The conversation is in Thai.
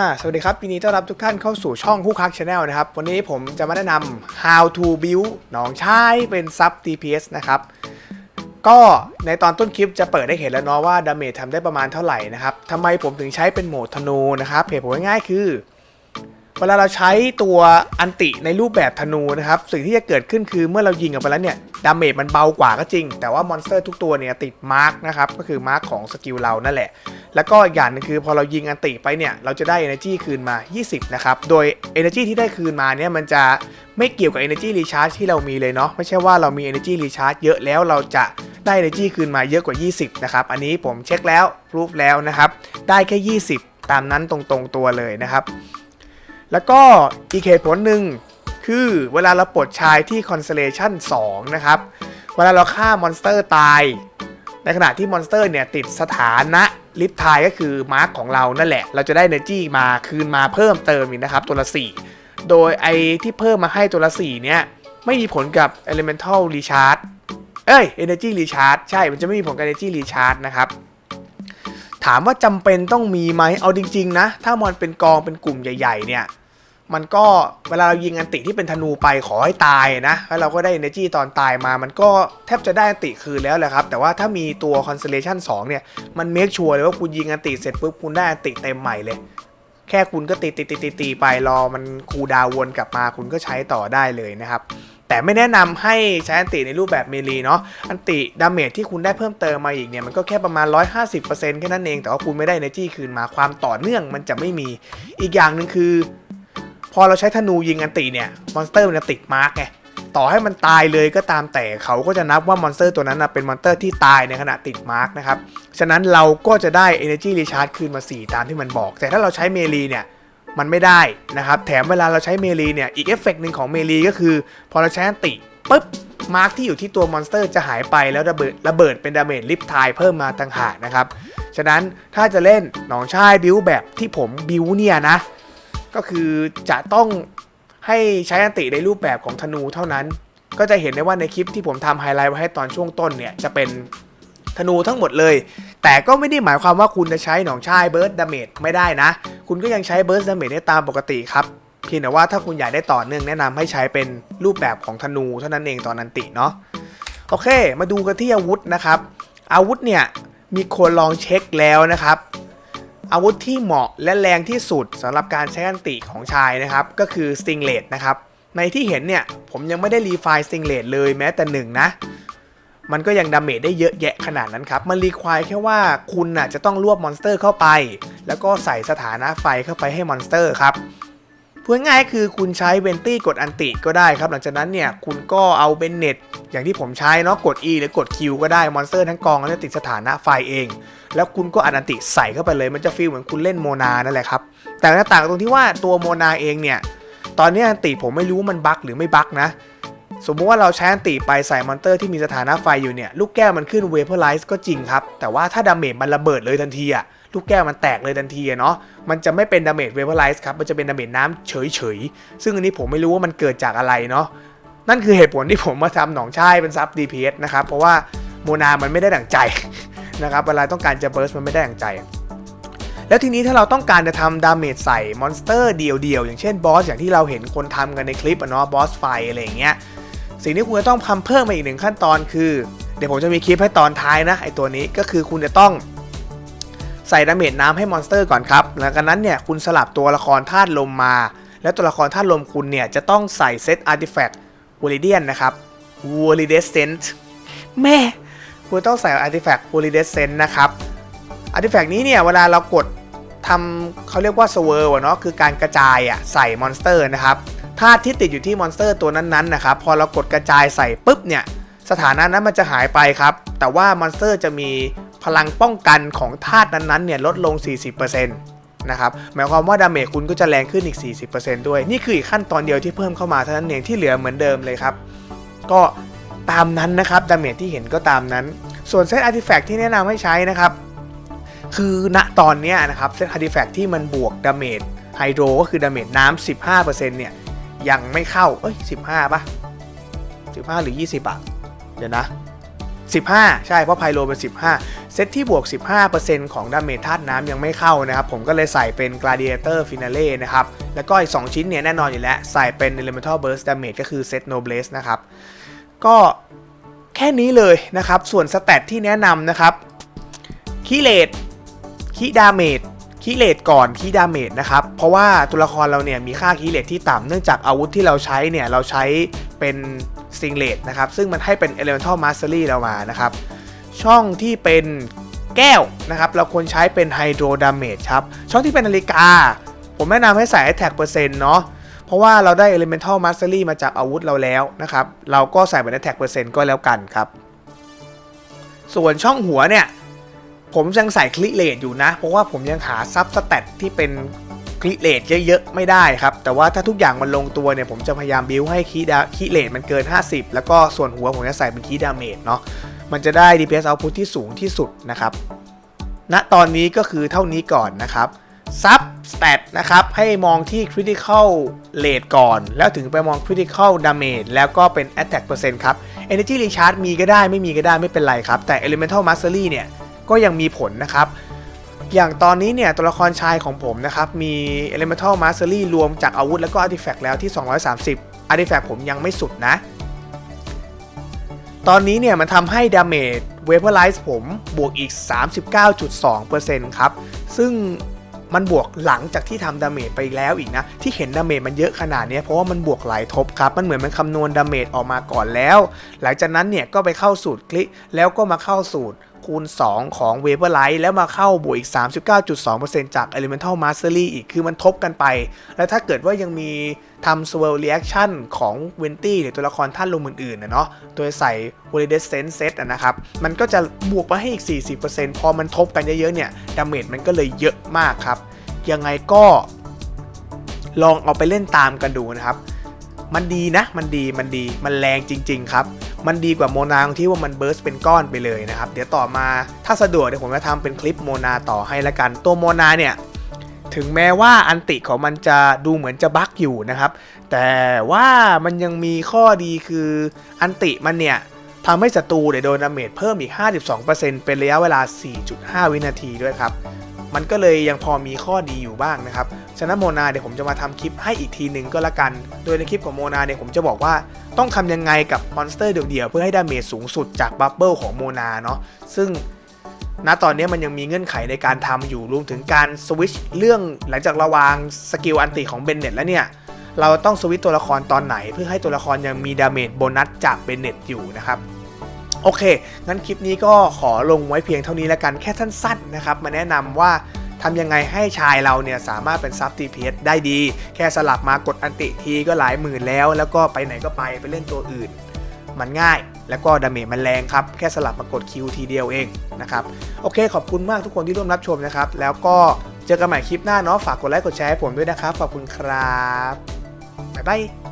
อ่าสวัสดีครับยินดีต้อนรับทุกท่านเข้าสู่ช่องคู่คักชาแนลนะครับ วันนี้ผมจะมาแนะนำ how to build หนองชายเป็นซับ DPS นะครับ ก็ในตอนต้นคลิปจะเปิดได้เห็นแล้วเนาะว่าดาเมจทำได้ประมาณเท่าไหร่นะครับทำไมผมถึงใช้เป็นโหมดธนูนะครับเหตุผลง่ายๆคือ เวลาเราใช้ตัวอันติในรูปแบบธนูนะครับสิ่งที่จะเกิดขึ้นคือเมื่อเรายิงออกไปแล้วเนี่ยดาเมจมันเบากว่าก็จริง แต่ว่ามอนสเตอร์ทุกตัวเนี่ยติดมาร์กนะครับก็คือมาร์กของสกิลเรานั่นแหละ แล้วก็อีกอย่างนึงคือพอเรายิงอันติไปเนี่ยเราจะได้ energy คืนมา 20 นะครับ โดย energy ที่ได้คืนมาเนี่ยมันจะไม่เกี่ยวกับ energy recharge ที่เรามีเลยเนาะไม่ใช่ว่าเรามี energy recharge เยอะแล้วเราจะได้ energy คืนมาเยอะกว่า 20 นะครับ อันนี้ผมเช็คแล้วรูปแล้วนะครับ ได้แค่ 20 ตามนั้นตรงๆตัวเลยนะครับ แล้วก็อีกเหตุผลหนึ่งคือเวลาเราปลดชายที่ Constellation 2 นะครับ เวลาเราฆ่ามอนสเตอร์ตาย ในขณะที่มอนสเตอร์เนี่ยติดสถานะลิฟทายก็คือมาร์กของเรานั่นแหละ เราจะได้ Energy มาคืนมาเพิ่มเติมอีกนะครับ ตัวละ 4 โดยไอที่เพิ่มมาให้ตัวละ 4 เนี่ย ไม่มีผลกับ Elemental Recharge เอ้ย Energy Recharge ใช่ มันจะไม่มีผลกับ Energy Recharge นะครับ ถามว่าจำเป็นต้องมีไหมเอาจริง ๆ นะ ถ้ามอนเป็นกองเป็นกลุ่มใหญ่ ๆ เนี่ย มันก็เวลาเรายิงอันติที่เป็นธนูไปขอให้ตายนะแล้วเราก็ได้ energy ตอนตายมา มันก็แทบจะได้อันติคืนแล้วแหละครับ แต่ว่าถ้ามีตัว constellation 2เนี่ย มันเมคชัวร์เลยว่าคุณยิงอันติเสร็จปุ๊บคุณได้อันติเต็มใหม่เลย แค่คุณก็ตีตีตีตีตีไปรอมันคูดาวน์วนกลับมาคุณก็ใช้ต่อได้เลยนะครับแต่ไม่แนะนำให้ใช้อันติในรูปแบบเมลีเนาะ อันติดาเมจที่คุณได้เพิ่มเติมมาอีกเนี่ย มันก็แค่ประมาณ 150%แค่นั้นเอง แต่ว่าคุณไม่ได้ energy คืนมาความต่อเนื่องมันจะไม่มี อีกอย่างหนึ่งคือ พอเราใช้ธนูยิงอันติเนี่ยมอนสเตอร์มันจะติดมาร์กไงต่อให้มันตายเลยก็ตามแต่เขาก็จะนับว่ามอนสเตอร์ตัวนั้นนะเป็นมอนสเตอร์ที่ตายในขณะติดมาร์กนะครับ ฉะนั้นเราก็จะได้ Energy Recharge คืนมา 4 ตามที่มันบอก แต่ถ้าเราใช้เมลีเนี่ยมันไม่ได้นะครับ แถมเวลาเราใช้เมลีเนี่ย อีกเอฟเฟกต์หนึ่งของเมลีก็คือ พอเราใช้อันติปุ๊บ มาร์กที่อยู่ที่ตัวมอนสเตอร์จะหายไปแล้วระเบิดระเบิดเป็นดาเมจลิฟทายเพิ่มมาต่างหากนะครับ ฉะนั้นถ้าจะเล่นหนองชายบิวแบบที่ผมบิวเนี่ยนะ ก็คือจะต้องให้ใช้อันติในรูปแบบของธนูเท่านั้น ก็จะเห็นได้ว่าในคลิปที่ผมทำไฮไลท์ไว้ให้ตอนช่วงต้นเนี่ยจะเป็นธนูทั้งหมดเลย แต่ก็ไม่ได้หมายความว่าคุณจะใช้หนองชายเบิร์ดดาเมจไม่ได้นะ คุณก็ยังใช้เบิร์ดดาเมจได้ตามปกติครับ เพียงแต่ว่าถ้าคุณอยากได้ต่อเนื่องแนะนำให้ใช้เป็นรูปแบบของธนูเท่านั้นเองตอนนันติเนาะ โอเค มาดูกันที่อาวุธนะครับ อาวุธเนี่ยมีคนลองเช็คแล้วนะครับ อาวุธที่เหมาะและแรงที่สุดสำหรับการใช้อันติของชายนะครับ ก็คือ Stinglet นะครับ ในที่เห็นเนี่ย ผมยังไม่ได้รีไฟล์ Stinglet เลยแม้แต่หนึ่งนะ มันก็ยังดาเมจได้เยอะแยะขนาดนั้นครับ มันรีควายแค่ว่าคุณน่ะจะต้องรวบมอนสเตอร์เข้าไป แล้วก็ใส่สถานะไฟเข้าไปให้มอนสเตอร์ครับพูดง่ายคือคุณใช้เวนตี้กดอันติก็ได้ครับ หลังจากนั้นเนี่ยคุณก็เอาเบนเน็ต อย่างที่ผมใช้เนาะกด E หรือกด Q ก็ได้มอนสเตอร์ทั้งกองก็จะติดสถานะไฟเอง แล้วคุณก็อันติใส่เข้าไปเลยมันจะฟีลเหมือนคุณเล่นโมนานั่นแหละครับแต่หน้าต่างตรงที่ว่าตัวโมนาเองเนี่ยตอนนี้อันติผมไม่รู้มันบั๊กหรือไม่บั๊กนะ สมมุติว่าเราใช้อันติไปใส่มอนเตอร์ที่มีสถานะไฟอยู่เนี่ยลูกแก้วมันขึ้นเวเ p อร์ไลซ์ก็จริงครับ แต่ว่าถ้าดาเมจมันระเบิดเลยทันทีอะลูกแก้วมันแตกเลยทันทีอะเนาะมันจะไม่เป็นดาเมจเวเ p อร์ไลซ์ครับมันจะเป็นดาเมจน้ำเฉยๆ ซึ่งอันนี้ผมไม่รู้ว่ามันเกิดจากอะไรเนาะ นั่นคือเหตุผลที่ผมมาทำหนองชายเป็นซับ DPS นะครับ เพราะว่าโมนามันไม่ได้ดั่งใจนะครับ เวลาต้องการจะเบิร์สมันไม่ได้ดั่งใจ แล้วทีนี้ถ้าเราต้องการจะทำดาเมจใส่มอนสเตอร์เดียวๆ อย่างเช่นบอสอย่างที่เราเห็นคนทำกันในคลิปอะเนาะบอสไฟอะไรอย่างเงี้ย สิ่งที่คุณจะต้องทำเพิ่มมาอีกหนึ่งขั้นตอนคือ เดี๋ยวผมจะมีคลิปให้ตอนท้ายนะไอตัวนี้ก็คือคุณจะต้องใส่ดาเมจน้ำให้มอนสเตอร์ก่อนครับ หลังจากนั้นเนี่ยคุณสลับตัวละครธาตุลมมา แล้วตัวละครธาตุลมคุณเนี่ยจะต้องใส่เซตอาร์ติแฟกต์ วอลิเดียนนะครับวอลิเดสเซนต์แม่คุณต้องใส่อาร์ติแฟกต์วอลิเดสเซนต์นะครับอาร์ติแฟกต์นี้เนี่ยเวลาเรากดทำเขาเรียกว่าสเวิร์เนาะคือการกระจายอะใส่มอนสเตอร์นะครับธาตุที่ติดอยู่ที่มอนสเตอร์ตัวนั้นๆนะครับพอเรากดกระจายใส่ปุ๊บเนี่ยสถานะนั้นมันจะหายไปครับ แต่ว่ามอนสเตอร์จะมีพลังป้องกันของธาตุนั้นๆเนี่ยลดลง 40% นะครับหมายความว่าดาเมจคุณก็จะแรงขึ้นอีก 40%ด้วย นี่คืออีกขั้นตอนเดียวที่เพิ่มเข้ามาเท่านั้นเองที่เหลือเหมือนเดิมเลยครับ ก็ตามนั้นนะครับดาเมจที่เห็นก็ตามนั้น ส่วนเซตอาร์ติแฟกที่แนะนำให้ใช้นะครับ คือณตอนนี้นะครับเซตอาร์ติแฟกที่มันบวกดาเมจไฮโดรก็คือดาเมจน้ำ15%เนี่ยยังไม่เข้า เอ้ย 15ป่ะ15 หรือ 20อะเดี๋ยวนะ 15 ใช่ เพราะไพโลเป็น 15 เซตที่บวก 15%ของดาเมจธาตุน้ำยังไม่เข้านะครับ ผมก็เลยใส่เป็น Gladiator Finale นะครับ แล้วก็อีก 2 ชิ้นเนี่ยแน่นอนอยู่แล้ว ใส่เป็น Elemental Burst Damage ก็คือเซต Noblesse นะครับ ก็แค่นี้เลยนะครับ ส่วนสแตทที่แนะนำนะครับคีเลตคีดาเมจคีเลตก่อนคีดาเมจนะครับ เพราะว่าตัวละครเราเนี่ยมีค่าคีเลตที่ต่ำเนื่องจากอาวุธที่เราใช้เนี่ยเราใช้เป็น ซิงเลตนะครับ ซึ่งมันให้เป็น Elemental Mastery เรามานะครับ ช่องที่เป็นแก้วนะครับ เราควรใช้เป็น Hydro Damage ครับ ช่องที่เป็นนาฬิกา ผมแนะนำให้ใส่ Attack เปอร์เซ็นต์เนาะเพราะว่าเราได้ Elemental Mastery มาจากอาวุธเราแล้วนะครับ เราก็ใส่เป็น Attack เปอร์เซ็นต์ก็แล้วกันครับ ส่วนช่องหัวเนี่ยผมยังใส่คลิเลตอยู่นะ เพราะว่าผมยังหาซับสแตทที่เป็น คลิเลตเยอะๆไม่ได้ครับ แต่ว่าถ้าทุกอย่างมันลงตัวเนี่ย ผมจะพยายามบิวให้คีดาคีเลตมันเกิน 50 แล้วก็ส่วนหัวผมจะใส่เป็นคีดาเมจเนาะมันจะได้ DPS output ที่สูงที่สุดนะครับณตอนนี้ก็คือเท่านี้ก่อนนะครับซับสเตตนะครับ ให้มองที่ critical rate ก่อน แล้วถึงไปมอง critical damage แล้วก็เป็น attack percent ครับ energy recharge มีก็ได้ไม่มีก็ได้ไม่เป็นไรครับ แต่ elemental mastery เนี่ย ก็ยังมีผลนะครับ อย่างตอนนี้เนี่ยตัวละครชายของผมนะครับ มี elemental mastery รวมจากอาวุธแล้วก็ artifact แล้วที่ 230 artifact ผมยังไม่สุดนะ ตอนนี้เนี่ยมันทำให้ damage vaporize ผมบวกอีก 39.2%ครับ ซึ่งมันบวกหลังจากที่ทำดาเมจไปแล้วอีกนะ ที่เห็นดาเมจมันเยอะขนาดนี้เพราะว่ามันบวกหลายทบครับ มันเหมือนมันคำนวณดาเมจออกมาก่อนแล้ว หลังจากนั้นเนี่ยก็ไปเข้าสูตรคลิกแล้วก็มาเข้าสูตร คูณ 2 ของ v a p o r l i g h t แล้วมาเข้าบวกอีก 39.2%จาก Elemental Mastery อีกคือมันทบกันไป แล้วถ้าเกิดว่ายังมีทำ swirl reaction ของ w e n t y หรือตัวละครท่านลมอื่นๆนะเนาะโดยใส่ Validescent Set นะครับ มันก็จะบวกมาให้อีก 40%พอมันทบกันเยอะๆเนี่ยดาเมจมันก็เลยเยอะมากครับ ยังไงก็ลองเอาไปเล่นตามกันดูนะครับ มันดีนะ มันดีมันดีมันแรงจริง ๆ ครับ มันดีกว่าโมนาที่ว่ามันเบิร์สเป็นก้อนไปเลยนะครับ เดี๋ยวต่อมาถ้าสะดวกเดี๋ยวผมจะทำเป็นคลิปโมนาต่อให้ละกัน ตัวโมนาเนี่ยถึงแม้ว่าอันติของมันจะดูเหมือนจะบั๊กอยู่นะครับ แต่ว่ามันยังมีข้อดีคืออันติมันเนี่ยทำให้ศัตรูเนี่ยโดนดาเมจเพิ่มอีก 52%เป็นระยะเวลา 4.5 วินาทีด้วยครับ มันก็เลยยังพอมีข้อดีอยู่บ้างนะครับ ฉะนั้นโมนาเดี๋ยวผมจะมาทำคลิปให้อีกทีหนึ่งก็แล้วกัน โดยในคลิปของโมนาเนี่ยผมจะบอกว่าต้องทำยังไงกับมอนสเตอร์เดี่ยวๆเพื่อให้ดาเมจสูงสุดจากบัฟเบิลของโมนาเนาะ ซึ่งณตอนนี้มันยังมีเงื่อนไขในการทำอยู่ รวมถึงการสวิตช์เรื่องหลังจากระวางสกิลอันติของเบนเน็ตแล้วเนี่ยเราต้องสวิตช์ตัวละครตอนไหน เพื่อให้ตัวละครยังมีดาเมจโบนัสจากเบนเน็ตอยู่นะครับ โอเค งั้นคลิปนี้ก็ขอลงไว้เพียงเท่านี้แล้วกันแค่สั้นๆนะครับ มาแนะนำว่าทำยังไงให้ชายเราเนี่ยสามารถเป็นซับ TPS ได้ดี แค่สลับมากดอันติทีก็หลายหมื่นแล้ว แล้วก็ไปไหนก็ไปไปเล่นตัวอื่น มันง่ายแล้วก็ดาเมจมันแรงครับ แค่สลับมากดคิวทีเดียวเองนะครับ โอเค ขอบคุณมากทุกคนที่ร่วมรับชมนะครับ แล้วก็เจอกันใหม่คลิปหน้าเนาะฝากกดไลค์กดแชร์ให้ผมด้วยนะครับ ขอบคุณครับบ๊ายบาย